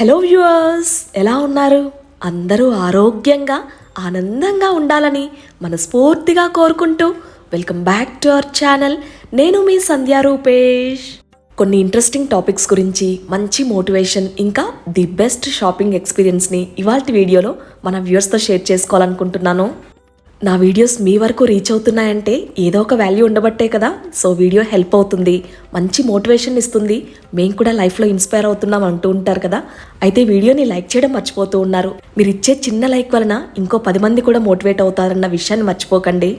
Hello viewers ఎలా ఉన్నారు? అందరూ ఆరోగ్యంగా ఆనందంగా ఉండాలని మనస్ఫూర్తిగా కోరుకుంటూ welcome back to our channel నేను మీ సంధ్యా రూపేష్. కొన్ని ఇంట్రెస్టింగ్ టాపిక్స్ గురించి మంచి మోటివేషన్ ఇంకా ది బెస్ట్ షాపింగ్ ఎక్స్పీరియన్స్ని ఇవాళ వీడియోలో మన వ్యూవర్స్తో షేర్ చేసుకోవాలనుకుంటున్నాను. నా వీడియోస్ మీ వరకు రీచ్ అవుతున్నాయంటే ఏదో ఒక వాల్యూ ఉండబట్టే కదా. సో వీడియో హెల్ప్ అవుతుంది మంచి మోటివేషన్ ఇస్తుంది. మేము కూడా లైఫ్లో ఇన్స్పైర్ అవుతున్నాం అంటూ ఉంటారు కదా. అయితే వీడియోని లైక్ చేయడం మర్చిపోతూ ఉన్నారు. మీరు ఇచ్చే చిన్న లైక్ వలన ఇంకో పది మంది కూడా మోటివేట్ అవుతారన్న విషయాన్ని మర్చిపోకండి.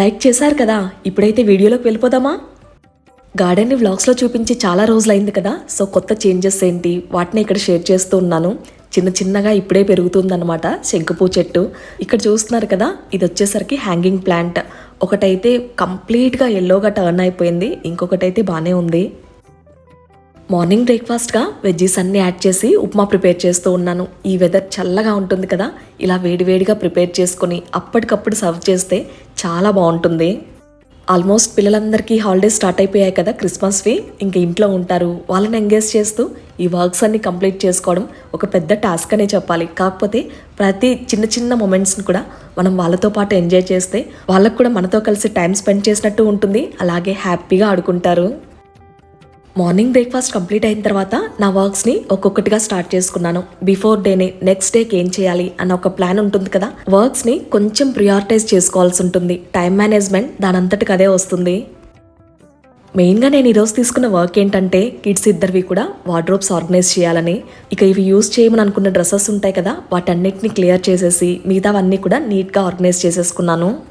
లైక్ చేశారు కదా ఇప్పుడైతే వీడియోలోకి వెళ్ళిపోదామా? గార్డెన్ని వ్లాగ్స్లో చూపించి చాలా రోజులైంది కదా. సో కొత్త చేంజెస్ ఏంటి వాటిని ఇక్కడ షేర్ చేస్తూ ఉన్నాను. చిన్న చిన్నగా ఇప్పుడే పెరుగుతుందన్నమాట శంకుపూ చెట్టు. ఇక్కడ చూస్తున్నారు కదా ఇది వచ్చేసరికి హ్యాంగింగ్ ప్లాంట్ ఒకటైతే కంప్లీట్గా ఎల్లోగా టర్న్ అయిపోయింది ఇంకొకటైతే బాగానే ఉంది. మార్నింగ్ బ్రేక్ఫాస్ట్గా వెజ్జీస్ అన్నీ యాడ్ చేసి ఉప్మా ప్రిపేర్ చేస్తూ ఉన్నాను. ఈ వెదర్ చల్లగా ఉంటుంది కదా ఇలా వేడివేడిగా ప్రిపేర్ చేసుకొని అప్పటికప్పుడు సర్వ్ చేస్తే చాలా బాగుంటుంది. ఆల్మోస్ట్ పిల్లలందరికీ హాలిడేస్ స్టార్ట్ అయిపోయాయి కదా క్రిస్మస్వి ఇంకా ఇంట్లో ఉంటారు. వాళ్ళని ఎంగేజ్ చేస్తూ ఈ వర్క్స్ అన్ని కంప్లీట్ చేసుకోవడం ఒక పెద్ద టాస్క్ అనే చెప్పాలి. కాకపోతే ప్రతి చిన్న చిన్న మూమెంట్స్ని కూడా మనం వాళ్ళతో పాటు ఎంజాయ్ చేస్తే వాళ్ళకు కూడా మనతో కలిసి టైం స్పెండ్ చేసినట్టు ఉంటుంది. అలాగే హ్యాపీగా ఆడుకుంటారు. మార్నింగ్ బ్రేక్ఫాస్ట్ కంప్లీట్ అయిన తర్వాత నా వర్క్స్ని ఒక్కొక్కటిగా స్టార్ట్ చేసుకున్నాను. బిఫోర్ డేనే నెక్స్ట్ డేకి ఏం చేయాలి అన్న ఒక ప్లాన్ ఉంటుంది కదా? వర్క్స్ని కొంచెం ప్రియారిటైజ్ చేసుకోవాల్సి ఉంటుంది. టైం మేనేజ్మెంట్ దానంతటికి అదే వస్తుంది. మెయిన్గా నేను ఈరోజు తీసుకున్న వర్క్ ఏంటంటే కిడ్స్ ఇద్దరివి కూడా వార్డ్రోబ్స్ ఆర్గనైజ్ చేయాలని. ఇక ఇవి యూజ్ చేయమని అనుకున్న డ్రెస్సెస్ ఉంటాయి కదా? వాటన్నిటిని క్లియర్ చేసేసి మిగతావన్నీ కూడా నీట్గా ఆర్గనైజ్ చేసేసుకున్నాను.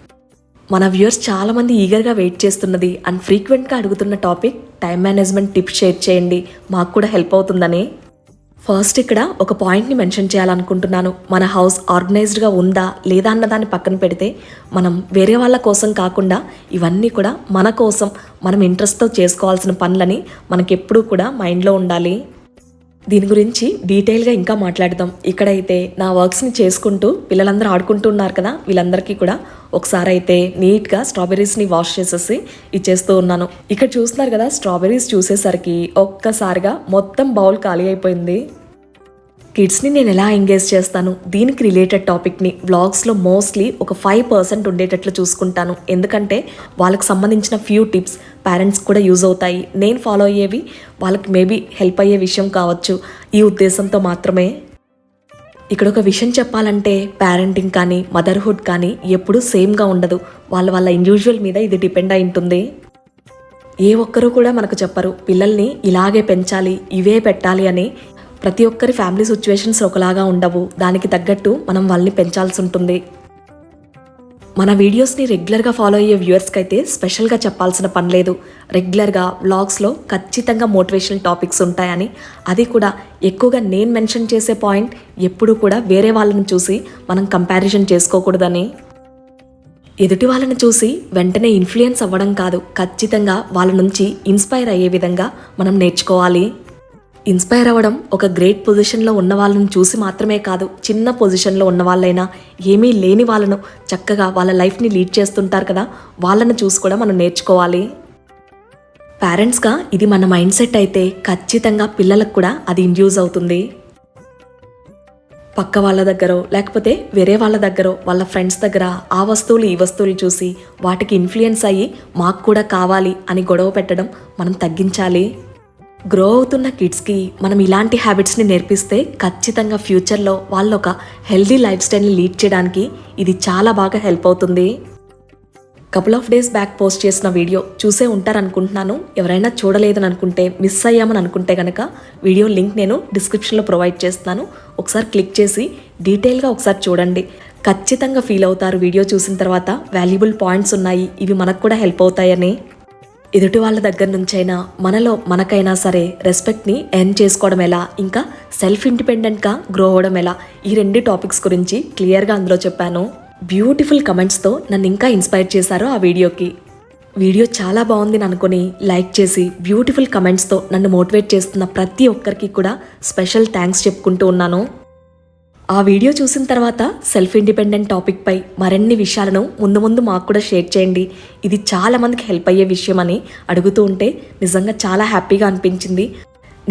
మన వ్యూయర్స్ చాలామంది ఈగర్గా వెయిట్ చేస్తున్నది అండ్ ఫ్రీక్వెంట్గా అడుగుతున్న topic time management tips share చేయండి. మాకు కూడా హెల్ప్ అవుతుందని. ఫస్ట్ ఇక్కడ ఒక పాయింట్ని మెన్షన్ చేయాలనుకుంటున్నాను. మన హౌస్ ఆర్గనైజ్డ్గా ఉందా లేదా అన్న దాన్ని పక్కన పెడితే మనం వేరే వాళ్ళ కోసం కాకుండా ఇవన్నీ కూడా మన కోసం మనం ఇంట్రెస్ట్తో చేసుకోవాల్సిన పనులని మనకెప్పుడూ కూడా మైండ్లో ఉండాలి. దీని గురించి డీటెయిల్గా ఇంకా మాట్లాడదాం. ఇక్కడైతే నా వర్క్స్ని చేసుకుంటూ పిల్లలందరూ ఆడుకుంటూ ఉన్నారు కదా వీళ్ళందరికీ కూడా ఒకసారి అయితే నీట్గా స్ట్రాబెర్రీస్ని వాష్ చేసేసి ఇచ్చేస్తూ ఉన్నాను. ఇక్కడ చూస్తున్నారు కదా స్ట్రాబెర్రీస్ చూసేసరికి ఒక్కసారిగా మొత్తం బౌల్ ఖాళీ అయిపోయింది. కిడ్స్ని నేను ఎలా ఎంగేజ్ చేస్తాను? దీనికి రిలేటెడ్ టాపిక్ని వ్లాగ్స్లో మోస్ట్లీ ఒక ఫైవ్ పర్సెంట్ ఉండేటట్లు చూసుకుంటాను. ఎందుకంటే వాళ్ళకి సంబంధించిన ఫ్యూ టిప్స్ పేరెంట్స్ కూడా యూజ్ అవుతాయి. నేను ఫాలో అయ్యేవి వాళ్ళకి మేబీ హెల్ప్ అయ్యే విషయం కావచ్చు. ఈ ఉద్దేశంతో మాత్రమే. ఇక్కడ ఒక విషయం చెప్పాలంటే పేరెంటింగ్ కానీ మదర్హుడ్ కానీ ఎప్పుడూ సేమ్గా ఉండదు. వాళ్ళ వాళ్ళ ఇండివిజువల్ మీద ఇది డిపెండ్ అయి ఉంటుంది. ఏ ఒక్కరూ కూడా మనకు చెప్పరు. పిల్లల్ని ఇలాగే పెంచాలి ఇవే పెట్టాలి అని ప్రతి ఒక్కరి ఫ్యామిలీ సిచ్యువేషన్స్ ఒకలాగా ఉండవు. దానికి తగ్గట్టు మనం వాళ్ళని పెంచాల్సి ఉంటుంది. మన వీడియోస్ని రెగ్యులర్గా ఫాలో అయ్యే వ్యూవర్స్కి అయితే స్పెషల్గా చెప్పాల్సిన పని లేదు. రెగ్యులర్గా వ్లాగ్స్లో ఖచ్చితంగా మోటివేషనల్ టాపిక్స్ ఉంటాయని. అది కూడా ఎక్కువగా నేను మెన్షన్ చేసే పాయింట్ ఎప్పుడూ కూడా వేరే వాళ్ళని చూసి మనం కంపారిజన్ చేసుకోకూడదని. ఎదుటి వాళ్ళని చూసి వెంటనే ఇన్ఫ్లుయెన్స్ అవ్వడం కాదు ఖచ్చితంగా వాళ్ళ నుంచి ఇన్స్పైర్ అయ్యే విధంగా మనం నేర్చుకోవాలి. ఇన్స్పైర్ అవ్వడం ఒక గ్రేట్ పొజిషన్లో ఉన్న వాళ్ళని చూసి మాత్రమే కాదు చిన్న పొజిషన్లో ఉన్న వాళ్ళైనా ఏమీ లేని వాళ్ళను చక్కగా వాళ్ళ లైఫ్ని లీడ్ చేస్తుంటారు కదా వాళ్ళని చూసి కూడా మనం నేర్చుకోవాలి. పేరెంట్స్గా ఇది మన మైండ్ సెట్ అయితే ఖచ్చితంగా పిల్లలకు కూడా అది ఇండ్యూస్ అవుతుంది. పక్క వాళ్ళ దగ్గర లేకపోతే వేరే వాళ్ళ దగ్గర వాళ్ళ ఫ్రెండ్స్ దగ్గర ఆ వస్తువులు ఈ వస్తువులు చూసి వాటికి ఇన్ఫ్లుయెన్స్ అయ్యి మాకు కూడా కావాలి అని గొడవ పెట్టడం మనం తగ్గించాలి. గ్రో అవుతున్న కిడ్స్కి మనం ఇలాంటి హ్యాబిట్స్ని నేర్పిస్తే ఖచ్చితంగా ఫ్యూచర్లో వాళ్ళు ఒక హెల్దీ లైఫ్ స్టైల్ని లీడ్ చేయడానికి ఇది చాలా బాగా హెల్ప్ అవుతుంది. Couple of days back post చేసిన వీడియో చూసే ఉంటారనుకుంటున్నాను. ఎవరైనా చూడలేదని అనుకుంటే మిస్ అయ్యామని అనుకుంటే కనుక వీడియో లింక్ నేను డిస్క్రిప్షన్లో ప్రొవైడ్ చేస్తున్నాను. ఒకసారి క్లిక్ చేసి డీటెయిల్గా ఒకసారి చూడండి. ఖచ్చితంగా ఫీల్ అవుతారు వీడియో చూసిన తర్వాత. వాల్యుబుల్ పాయింట్స్ ఉన్నాయి. ఇవి మనకు కూడా హెల్ప్ అవుతాయని. ఎదుటి వాళ్ళ దగ్గర నుంచైనా మనలో మనకైనా సరే రెస్పెక్ట్ని ఎర్న్ చేసుకోవడం ఎలా? ఇంకా సెల్ఫ్ ఇండిపెండెంట్గా గ్రో అవ్వడం ఎలా? ఈ రెండు టాపిక్స్ గురించి క్లియర్గా అందులో చెప్పాను. బ్యూటిఫుల్ కమెంట్స్తో నన్ను ఇంకా ఇన్స్పైర్ చేశారు ఆ వీడియోకి. వీడియో చాలా బాగుంది అనుకుని లైక్ చేసి బ్యూటిఫుల్ కమెంట్స్తో నన్ను మోటివేట్ చేస్తున్న ప్రతి ఒక్కరికి కూడా స్పెషల్ థ్యాంక్స్ చెప్పుకుంటూ ఉన్నాను. ఆ వీడియో చూసిన తర్వాత సెల్ఫ్ ఇండిపెండెంట్ టాపిక్పై మరిన్ని విషయాలను ముందు ముందు మాకు కూడా షేర్ చేయండి. ఇది చాలా మందికి హెల్ప్ అయ్యే విషయం అని అడుగుతూ ఉంటే నిజంగా చాలా హ్యాపీగా అనిపించింది.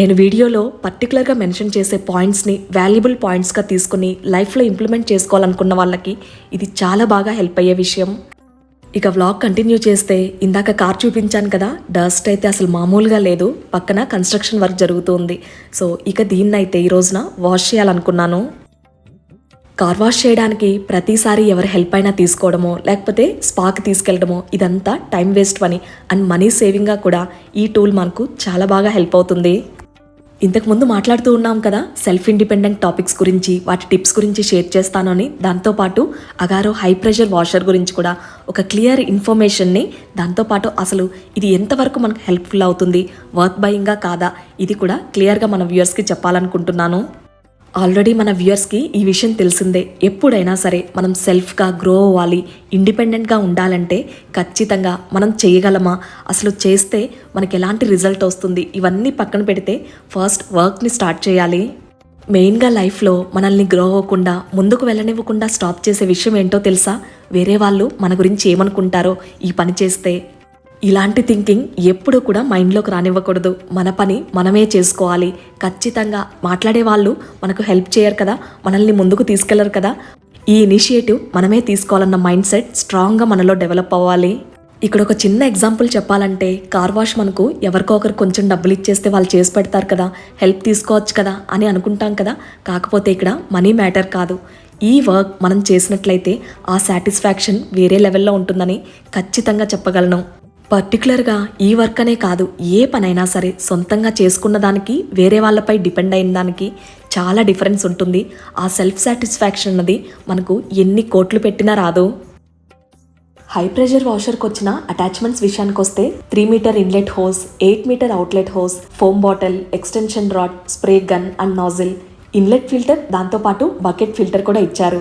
నేను వీడియోలో పర్టికులర్గా మెన్షన్ చేసే పాయింట్స్ని వాల్యుబుల్ పాయింట్స్గా తీసుకుని లైఫ్లో ఇంప్లిమెంట్ చేసుకోవాలనుకున్న వాళ్ళకి ఇది చాలా బాగా హెల్ప్ అయ్యే విషయం. ఇక వ్లాగ్ కంటిన్యూ చేస్తే ఇందాక కార్ చూపించాను కదా డస్ట్ అయితే అసలు మామూలుగా లేదు. పక్కన కన్స్ట్రక్షన్ వర్క్ జరుగుతుంది సో ఇక దీన్నైతే ఈ రోజున వాష్ చేయాలనుకున్నాను. కార్ వాష్ చేయడానికి ప్రతిసారి ఎవరి హెల్ప్ అయినా తీసుకోవడమో లేకపోతే స్పాకి తీసుకెళ్ళడమో ఇదంతా టైం వేస్ట్ పని అండ్ మనీ సేవింగ్గా కూడా ఈ టూల్ మనకు చాలా బాగా హెల్ప్ అవుతుంది. ఇంతకు ముందు మాట్లాడుతూ ఉన్నాం కదా సెల్ఫ్ ఇండిపెండెంట్ టాపిక్స్ గురించి వాటి టిప్స్ గురించి షేర్ చేస్తాను అని. దాంతోపాటు అగారో హై ప్రెషర్ వాషర్ గురించి కూడా ఒక క్లియర్ ఇన్ఫర్మేషన్ని దాంతోపాటు అసలు ఇది ఎంతవరకు మనకు హెల్ప్ఫుల్ అవుతుంది వర్త్ బయింగ్గా కాదా ఇది కూడా క్లియర్గా మన వ్యూయర్స్కి చెప్పాలనుకుంటున్నాను. ఆల్రెడీ మన వ్యూయర్స్కి ఈ విషయం తెలిసిందే. ఎప్పుడైనా సరే మనం సెల్ఫ్గా గ్రో అవ్వాలి ఇండిపెండెంట్గా ఉండాలంటే ఖచ్చితంగా మనం చేయగలమా? అసలు చేస్తే మనకి ఎలాంటి రిజల్ట్ వస్తుంది? ఇవన్నీ పక్కన పెడితే ఫస్ట్ వర్క్ని స్టార్ట్ చేయాలి. మెయిన్గా లైఫ్లో మనల్ని గ్రో అవ్వకుండా ముందుకు వెళ్ళనివ్వకుండా స్టాప్ చేసే విషయం ఏంటో తెలుసా? వేరే వాళ్ళు మన గురించి ఏమనుకుంటారో ఈ పని చేస్తే. ఇలాంటి థింకింగ్ ఎప్పుడూ కూడా మైండ్లోకి రానివ్వకూడదు. మన పని మనమే చేసుకోవాలి. ఖచ్చితంగా మాట్లాడే వాళ్ళు మనకు హెల్ప్ చేయరు కదా. మనల్ని ముందుకు తీసుకెళ్ళరు కదా. ఈ ఇనిషియేటివ్ మనమే తీసుకోవాలన్న మైండ్ సెట్ స్ట్రాంగ్గా మనలో డెవలప్ అవ్వాలి. ఇక్కడ ఒక చిన్న ఎగ్జాంపుల్ చెప్పాలంటే కార్ వాష్ మనకు ఎవరికో ఒకరు కొంచెం డబ్బులు ఇచ్చేస్తే వాళ్ళు చేసి పెడతారు కదా. హెల్ప్ తీసుకోవచ్చు కదా అని అనుకుంటాం కదా. కాకపోతే ఇక్కడ మనీ మ్యాటర్ కాదు. ఈ వర్క్ మనం చేసినట్లయితే ఆ సాటిస్ఫాక్షన్ వేరే లెవెల్లో ఉంటుందని ఖచ్చితంగా చెప్పగలను. పర్టికులర్గా ఈ వర్క్ అనే కాదు ఏ పనైనా సరే సొంతంగా చేసుకున్న దానికి వేరే వాళ్ళపై డిపెండ్ అయిన దానికి చాలా డిఫరెన్స్ ఉంటుంది. ఆ సెల్ఫ్ సాటిస్ఫాక్షన్ అన్నది మనకు ఎన్ని కోట్లు పెట్టినా రాదు. హై ప్రెషర్ వాషర్కి వచ్చిన అటాచ్మెంట్స్ విషయానికి వస్తే three meter inlet hose eight meter outlet hose foam bottle extension rod spray gun and nozzle. Inlet filter దాంతోపాటు బకెట్ ఫిల్టర్ కూడా ఇచ్చారు.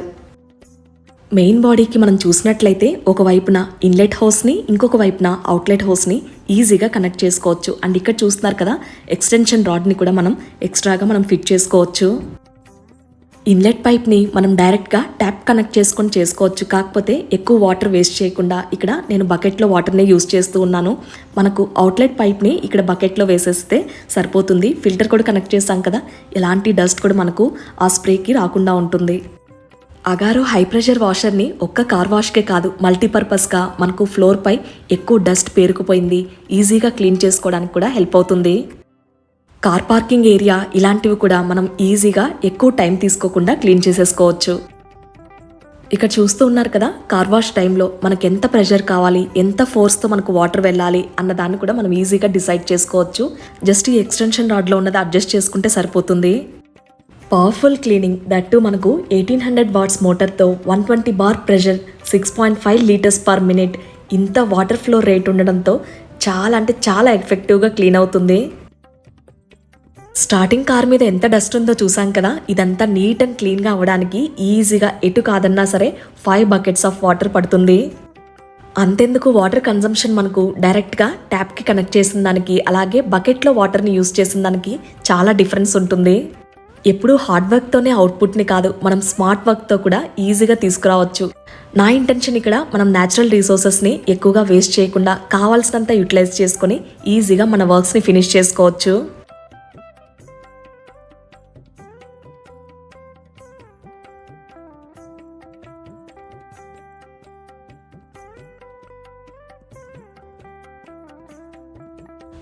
మెయిన్ బాడీకి మనం చూసినట్లయితే ఒక వైపున ఇన్లెట్ హౌస్ని ఇంకొక వైపున అవుట్లెట్ హౌస్ని ఈజీగా కనెక్ట్ చేసుకోవచ్చు. అండ్ ఇక్కడ చూస్తున్నారు కదా ఎక్స్టెన్షన్ రాడ్ని కూడా మనం ఎక్స్ట్రాగా మనం ఫిట్ చేసుకోవచ్చు. ఇన్లెట్ పైప్ని మనం డైరెక్ట్గా ట్యాప్ కనెక్ట్ చేసుకొని చేసుకోవచ్చు. కాకపోతే ఎక్కువ వాటర్ వేస్ట్ చేయకుండా ఇక్కడ నేను బకెట్లో వాటర్ని యూస్ చేస్తూ ఉన్నాను. మనకు అవుట్లెట్ పైప్ని ఇక్కడ బకెట్లో వేసేస్తే సరిపోతుంది. ఫిల్టర్ కూడా కనెక్ట్ చేస్తాం కదా ఎలాంటి డస్ట్ కూడా మనకు ఆ స్ప్రేకి రాకుండా ఉంటుంది. అగారో హై ప్రెషర్ వాషర్ని ఒక్క కార్ వాష్కే కాదు మల్టీపర్పస్గా మనకు ఫ్లోర్పై ఎక్కువ డస్ట్ పేరుకుపోయింది. ఈజీగా క్లీన్ చేసుకోవడానికి కూడా హెల్ప్ అవుతుంది. కార్ పార్కింగ్ ఏరియా ఇలాంటివి కూడా మనం ఈజీగా ఎక్కువ టైం తీసుకోకుండా క్లీన్ చేసేసుకోవచ్చు. ఇక్కడ చూస్తూ ఉన్నారు కదా కార్ వాష్ టైంలో మనకు ఎంత ప్రెషర్ కావాలి ఎంత ఫోర్స్తో మనకు వాటర్ వెళ్ళాలి అన్న దాన్ని కూడా మనం ఈజీగా డిసైడ్ చేసుకోవచ్చు. జస్ట్ ఈ ఎక్స్టెన్షన్ రాడ్లో ఉన్నది అడ్జస్ట్ చేసుకుంటే సరిపోతుంది. పవర్ఫుల్ క్లీనింగ్ దట్టు మనకు eighteen hundred watts మోటార్తో one twenty bar pressure six point five litres per minute ఇంత వాటర్ ఫ్లో రేట్ ఉండడంతో చాలా అంటే చాలా ఎఫెక్టివ్గా క్లీన్ అవుతుంది. స్టార్టింగ్ కార్ మీద ఎంత డస్ట్ ఉందో చూసాం కదా ఇదంతా నీట్ అండ్ క్లీన్గా అవ్వడానికి ఈజీగా ఎటు కాదన్నా సరే ఫైవ్ బకెట్స్ ఆఫ్ వాటర్ పడుతుంది. అంతెందుకు వాటర్ కన్జంప్షన్ మనకు డైరెక్ట్గా ట్యాప్కి కనెక్ట్ చేసిన దానికి అలాగే బకెట్లో వాటర్ని యూస్ చేసిన దానికి చాలా డిఫరెన్స్ ఉంటుంది. ఎప్పుడూ హార్డ్ వర్క్తోనే అవుట్పుట్ని కాదు మనం స్మార్ట్ వర్క్తో కూడా ఈజీగా తీసుకురావచ్చు. నా ఇంటెన్షన్ ఇక్కడ మనం న్యాచురల్ రిసోర్సెస్ని ఎక్కువగా వేస్ట్ చేయకుండా కావాల్సినంత యూటిలైజ్ చేసుకొని ఈజీగా మన వర్క్స్ని ఫినిష్ చేసుకోవచ్చు.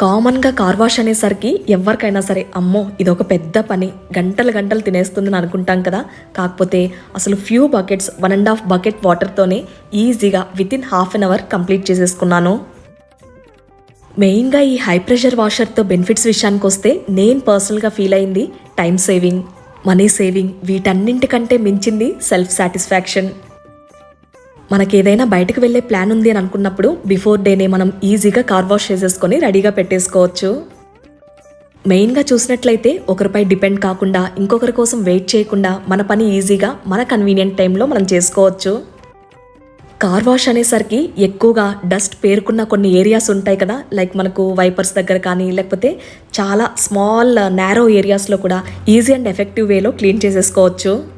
కామన్గా కార్ వాష్ అనేసరికి ఎవరికైనా సరే అమ్మో ఇదొక పెద్ద పని. గంటలు గంటలు తినేస్తుందని అనుకుంటాం కదా. కాకపోతే అసలు few buckets one and half bucket వాటర్తోనే ఈజీగా within half an hour complete చేసేసుకున్నాను. మెయిన్గా ఈ హై ప్రెషర్ వాషర్తో బెనిఫిట్స్ విషయానికి వస్తే నేను పర్సనల్గా ఫీల్ అయింది టైం సేవింగ్ మనీ సేవింగ్ వీటన్నింటికంటే మించింది సెల్ఫ్ సాటిస్ఫాక్షన్. మనకి ఏదైనా బయటకు వెళ్ళే ప్లాన్ ఉంది అని అనుకున్నప్పుడు బిఫోర్ డేనే మనం ఈజీగా కార్ వాష్ చేసేసుకొని రెడీగా పెట్టేసుకోవచ్చు. మెయిన్గా చూసినట్లయితే ఒకరిపై డిపెండ్ కాకుండా ఇంకొకరి కోసం వెయిట్ చేయకుండా మన పని ఈజీగా మన కన్వీనియంట్ టైంలో మనం చేసుకోవచ్చు. కార్ వాష్ అనేసరికి ఎక్కువగా డస్ట్ పేరుకున్న కొన్ని ఏరియాస్ ఉంటాయి కదా లైక్ మనకు వైపర్స్ దగ్గర కానీ లేకపోతే చాలా స్మాల్ నేరో ఏరియాస్లో కూడా ఈజీ అండ్ ఎఫెక్టివ్ వేలో క్లీన్ చేసేసుకోవచ్చు.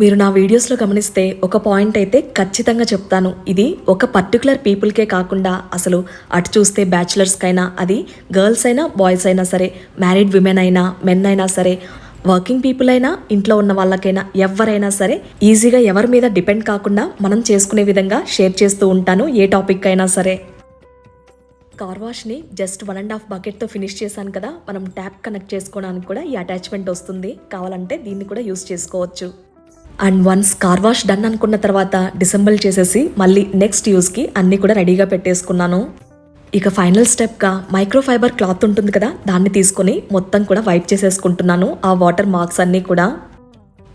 మీరు నా వీడియోస్లో గమనిస్తే ఒక పాయింట్ అయితే ఖచ్చితంగా చెప్తాను. ఇది ఒక పర్టికులర్ పీపుల్కే కాకుండా అసలు అటు చూస్తే బ్యాచిలర్స్కైనా అది గర్ల్స్ అయినా బాయ్స్ అయినా సరే మ్యారీడ్ విమెన్ అయినా మెన్ అయినా సరే వర్కింగ్ పీపుల్ అయినా ఇంట్లో ఉన్న వాళ్ళకైనా ఎవరైనా సరే ఈజీగా ఎవరి మీద డిపెండ్ కాకుండా మనం చేసుకునే విధంగా షేర్ చేస్తూ ఉంటాను ఏ టాపిక్ అయినా సరే. కార్ వాష్ని జస్ట్ వన్ అండ్ హాఫ్ బకెట్తో ఫినిష్ చేశాను కదా మనం ట్యాప్ కనెక్ట్ చేసుకోవడానికి కూడా ఈ అటాచ్మెంట్ వస్తుంది. కావాలంటే దీన్ని కూడా యూస్ చేసుకోవచ్చు. And once car wash done అనుకున్న తర్వాత డిసెంబల్ చేసేసి మళ్ళీ నెక్స్ట్ యూస్కి అన్నీ కూడా రెడీగా పెట్టేసుకున్నాను. ఇక ఫైనల్ స్టెప్గా మైక్రోఫైబర్ క్లాత్ ఉంటుంది కదా దాన్ని తీసుకొని మొత్తం కూడా వైప్ చేసేసుకుంటున్నాను ఆ వాటర్ మార్క్స్ అన్నీ కూడా.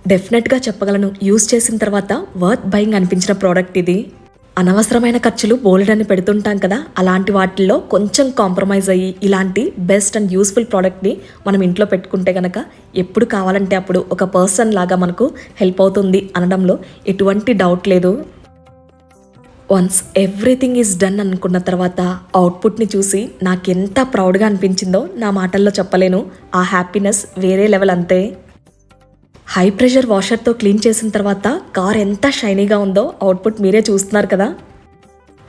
డెఫినెట్గా చెప్పగలను యూస్ చేసిన తర్వాత వర్త్ బయింగ్ అనిపించిన ప్రోడక్ట్ ఇది. అనవసరమైన ఖర్చులు బోలెడని పెడుతుంటాం కదా అలాంటి వాటిల్లో కొంచెం కాంప్రమైజ్ అయ్యి ఇలాంటి బెస్ట్ అండ్ యూస్ఫుల్ ప్రోడక్ట్ని మనం ఇంట్లో పెట్టుకుంటే కనుక ఎప్పుడు కావాలంటే అప్పుడు ఒక పర్సన్ లాగా మనకు హెల్ప్ అవుతుంది అనడంలో ఎటువంటి డౌట్ లేదు. వన్స్ ఎవ్రీథింగ్ ఈజ్ డన్ అనుకున్న తర్వాత అవుట్పుట్ని చూసి నాకెంత ప్రౌడ్గా అనిపించిందో నా మాటల్లో చెప్పలేను. ఆ హ్యాపీనెస్ వేరే లెవెల్ అంతే. హై ప్రెషర్ వాషర్తో క్లీన్ చేసిన తర్వాత కార్ ఎంత షైనీగా ఉందో అవుట్పుట్ మీరే చూస్తున్నారు కదా.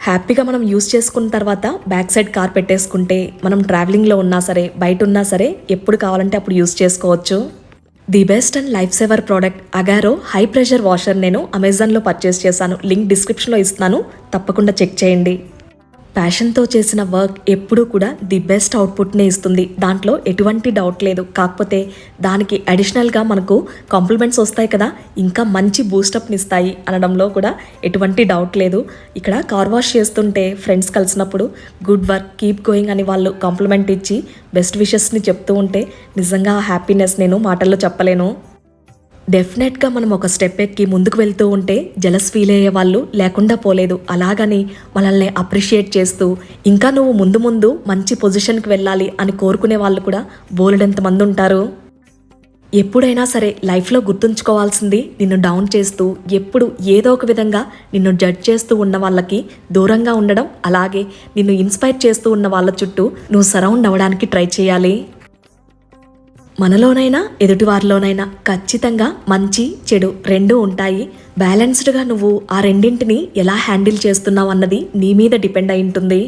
హ్యాపీగా మనం యూస్ చేసుకున్న తర్వాత బ్యాక్ సైడ్ కార్ పెట్టేసుకుంటే మనం ట్రావెలింగ్లో ఉన్నా సరే బయట ఉన్నా సరే ఎప్పుడు కావాలంటే అప్పుడు యూస్ చేసుకోవచ్చు. The best and life saver product Agaro high pressure washer నేను అమెజాన్లో పర్చేస్ చేశాను. లింక్ డిస్క్రిప్షన్లో ఇస్తున్నాను. తప్పకుండా చెక్ చేయండి. ప్యాషన్తో చేసిన వర్క్ ఎప్పుడూ కూడా ది బెస్ట్ అవుట్పుట్నే ఇస్తుంది. దాంట్లో ఎటువంటి డౌట్ లేదు. కాకపోతే దానికి అడిషనల్గా మనకు కాంప్లిమెంట్స్ వస్తాయి కదా. ఇంకా మంచి బూస్టప్ని ఇస్తాయి అనడంలో కూడా ఎటువంటి డౌట్ లేదు. ఇక్కడ కార్ వాష్ చేస్తుంటే ఫ్రెండ్స్ కలిసినప్పుడు గుడ్ వర్క్ కీప్ గోయింగ్ అని వాళ్ళు కాంప్లిమెంట్ ఇచ్చి బెస్ట్ విషెస్ని చెప్తూ ఉంటే నిజంగా ఆ హ్యాపీనెస్ నేను మాటల్లో చెప్పలేను. డెఫినెట్గా మనం ఒక స్టెప్ ఎక్కి ముందుకు వెళ్తూ ఉంటే జలస్ ఫీల్ అయ్యే వాళ్ళు లేకుండా పోలేదు. అలాగని మనల్ని అప్రిషియేట్ చేస్తూ ఇంకా నువ్వు ముందు ముందు మంచి పొజిషన్కి వెళ్ళాలి అని కోరుకునే వాళ్ళు కూడా బోలెడంత మంది ఉంటారు. ఎప్పుడైనా సరే లైఫ్లో గుర్తుంచుకోవాల్సింది నిన్ను డౌన్ చేస్తూ ఎప్పుడు ఏదో ఒక విధంగా నిన్ను జడ్జ్ చేస్తూ ఉన్న వాళ్ళకి దూరంగా ఉండడం అలాగే నిన్ను ఇన్స్పైర్ చేస్తూ ఉన్న వాళ్ళ చుట్టూ నువ్వు సరౌండ్ అవ్వడానికి ట్రై చేయాలి. మనలోనైనా ఎదుటివారిలోనైనా ఖచ్చితంగా మంచి చెడు రెండూ ఉంటాయి. బ్యాలెన్స్డ్గా నువ్వు ఆ రెండింటిని ఎలా హ్యాండిల్ చేస్తున్నావు అన్నది నీ మీద డిపెండ్ అయి ఉంటుంది.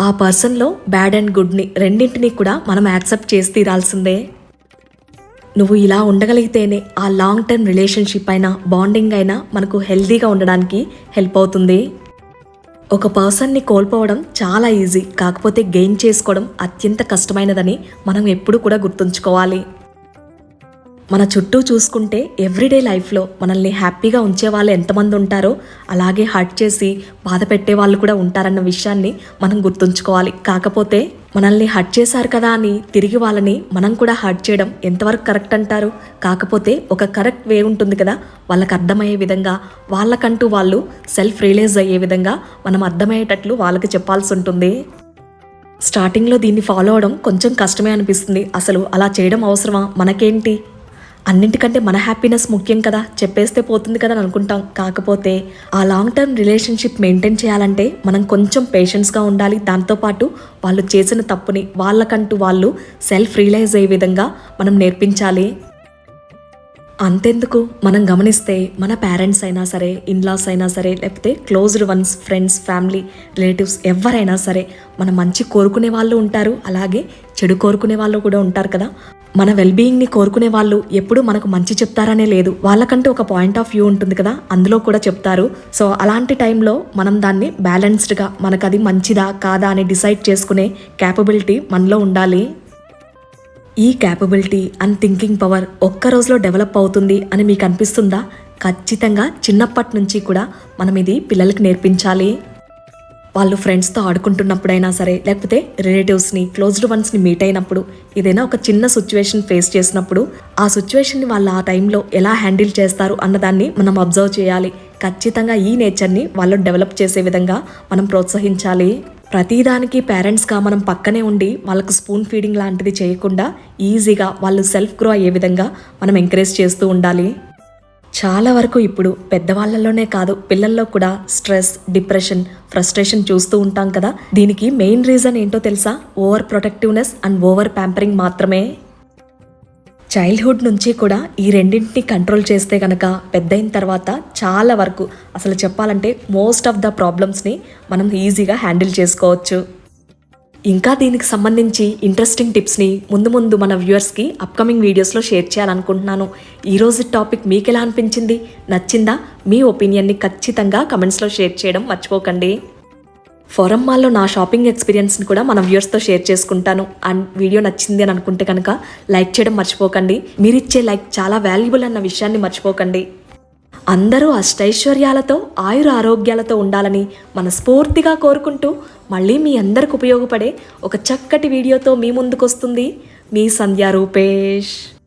ఆ పర్సన్లో బ్యాడ్ అండ్ గుడ్ని రెండింటిని కూడా మనం యాక్సెప్ట్ చేసి తీరాల్సిందే. నువ్వు ఇలా ఉండగలిగితేనే ఆ లాంగ్ టర్మ్ రిలేషన్షిప్ అయినా బాండింగ్ అయినా మనకు హెల్తీగా ఉండడానికి హెల్ప్ అవుతుంది. ఒక పర్సన్ని కోల్పోవడం చాలా ఈజీ. కాకపోతే గెయిన్ చేసుకోవడం అత్యంత కష్టమైనదని మనం ఎప్పుడు కూడా గుర్తుంచుకోవాలి. మన చుట్టూ చూసుకుంటే ఎవ్రీడే లైఫ్లో మనల్ని హ్యాపీగా ఉంచే వాళ్ళు ఎంతమంది ఉంటారో అలాగే హర్ట్ చేసి బాధ పెట్టే వాళ్ళు కూడా ఉంటారన్న విషయాన్ని మనం గుర్తుంచుకోవాలి. కాకపోతే మనల్ని హర్ట్ చేశారు కదా అని తిరిగి వాళ్ళని మనం కూడా హర్ట్ చేయడం ఎంతవరకు కరెక్ట్ అంటారు? కాకపోతే ఒక కరెక్ట్ వే ఉంటుంది కదా వాళ్ళకి అర్థమయ్యే విధంగా వాళ్ళకంటూ వాళ్ళు సెల్ఫ్ రియలైజ్ అయ్యే విధంగా మనం అర్థమయ్యేటట్లు వాళ్ళకి చెప్పాల్సి ఉంటుంది. స్టార్టింగ్లో దీన్ని ఫాలో అవడం కొంచెం కష్టమే అనిపిస్తుంది. అసలు అలా చేయడం అవసరమా? మనకేంటి? అన్నింటికంటే మన హ్యాపీనెస్ ముఖ్యం కదా. చెప్పేస్తే పోతుంది కదా అని అనుకుంటాం. కాకపోతే ఆ లాంగ్ టర్మ్ రిలేషన్షిప్ మెయింటైన్ చేయాలంటే మనం కొంచెం పేషెన్స్గా ఉండాలి. దాంతోపాటు వాళ్ళు చేసిన తప్పుని వాళ్ళకంటూ వాళ్ళు సెల్ఫ్ రియలైజ్ అయ్యే విధంగా మనం నేర్పించాలి. అంతెందుకు? మనం గమనిస్తే మన పేరెంట్స్ అయినా సరే ఇన్లాస్ అయినా సరే లేకపోతే closed ones friends family relatives ఎవరైనా సరే మన మంచి కోరుకునే వాళ్ళు ఉంటారు. అలాగే చెడు కోరుకునే వాళ్ళు కూడా ఉంటారు కదా. మన వెల్బీయింగ్ని కోరుకునే వాళ్ళు ఎప్పుడు మనకు మంచి చెప్తారనే లేదు. వాళ్ళకంటూ ఒక పాయింట్ ఆఫ్ వ్యూ ఉంటుంది కదా. అందులో కూడా చెప్తారు. సో అలాంటి టైంలో మనం దాన్ని బ్యాలెన్స్డ్గా మనకు అది మంచిదా కాదా అని డిసైడ్ చేసుకునే క్యాపబిలిటీ మనలో ఉండాలి. ఈ క్యాపబిలిటీ అండ్ థింకింగ్ పవర్ ఒక్క రోజులో డెవలప్ అవుతుంది అని మీకు అనిపిస్తుందా? ఖచ్చితంగా చిన్నప్పటి నుంచి కూడా మనం ఇది పిల్లలకి నేర్పించాలి. వాళ్ళు ఫ్రెండ్స్తో ఆడుకుంటున్నప్పుడైనా సరే లేకపోతే రిలేటివ్స్ని క్లోజ్డ్ వన్స్ని మీట్ అయినప్పుడు ఏదైనా ఒక చిన్న సిచ్యువేషన్ ఫేస్ చేసినప్పుడు ఆ సిచ్యువేషన్ని వాళ్ళు ఆ టైంలో ఎలా హ్యాండిల్ చేస్తారు అన్నదాన్ని మనం అబ్జర్వ్ చేయాలి. ఖచ్చితంగా ఈ నేచర్ని వాళ్ళు డెవలప్ చేసే విధంగా మనం ప్రోత్సహించాలి. ప్రతిదానికి పేరెంట్స్గా మనం పక్కనే ఉండి వాళ్ళకు స్పూన్ ఫీడింగ్ లాంటిది చేయకుండా ఈజీగా వాళ్ళు సెల్ఫ్ గ్రో అయ్యే విధంగా మనం ఎంకరేజ్ చేస్తూ ఉండాలి. చాలా వరకు ఇప్పుడు పెద్దవాళ్ళలోనే కాదు పిల్లల్లో కూడా స్ట్రెస్ డిప్రెషన్ ఫ్రస్ట్రేషన్ చూస్తూ ఉంటాం కదా. దీనికి మెయిన్ రీజన్ ఏంటో తెలుసా? Over protectiveness and over pampering మాత్రమే. చైల్డ్హుడ్ నుంచి కూడా ఈ రెండింటిని కంట్రోల్ చేస్తే కనుక పెద్దయిన తర్వాత చాలా వరకు అసలు చెప్పాలంటే మోస్ట్ ఆఫ్ ద ప్రాబ్లమ్స్ని మనం ఈజీగా హ్యాండిల్ చేసుకోవచ్చు. ఇంకా దీనికి సంబంధించి ఇంట్రెస్టింగ్ టిప్స్ని ముందు ముందు మన వ్యూవర్స్కి అప్కమింగ్ వీడియోస్లో షేర్ చేయాలనుకుంటున్నాను. ఈరోజు టాపిక్ మీకు ఎలా అనిపించింది? నచ్చిందా? మీ ఒపీనియన్ని ఖచ్చితంగా కమెంట్స్లో షేర్ చేయడం మర్చిపోకండి. ఫోరం మాల్లో నా షాపింగ్ ఎక్స్పీరియన్స్ని కూడా మన వ్యూవర్స్తో షేర్ చేసుకుంటాను. అండ్ వీడియో నచ్చింది అని అనుకుంటే కనుక లైక్ చేయడం మర్చిపోకండి. మీరిచ్చే లైక్ చాలా వాల్యుబుల్ అన్న విషయాన్ని మర్చిపోకండి. అందరూ అష్టైశ్వర్యాలతో ఆయుర ఆరోగ్యాలతో ఉండాలని మనస్ఫూర్తిగా కోరుకుంటూ మళ్ళీ మీ అందరికి ఉపయోగపడే ఒక చక్కటి వీడియోతో మీ ముందుకు వస్తుంది మీ సంధ్యా రూపేష్.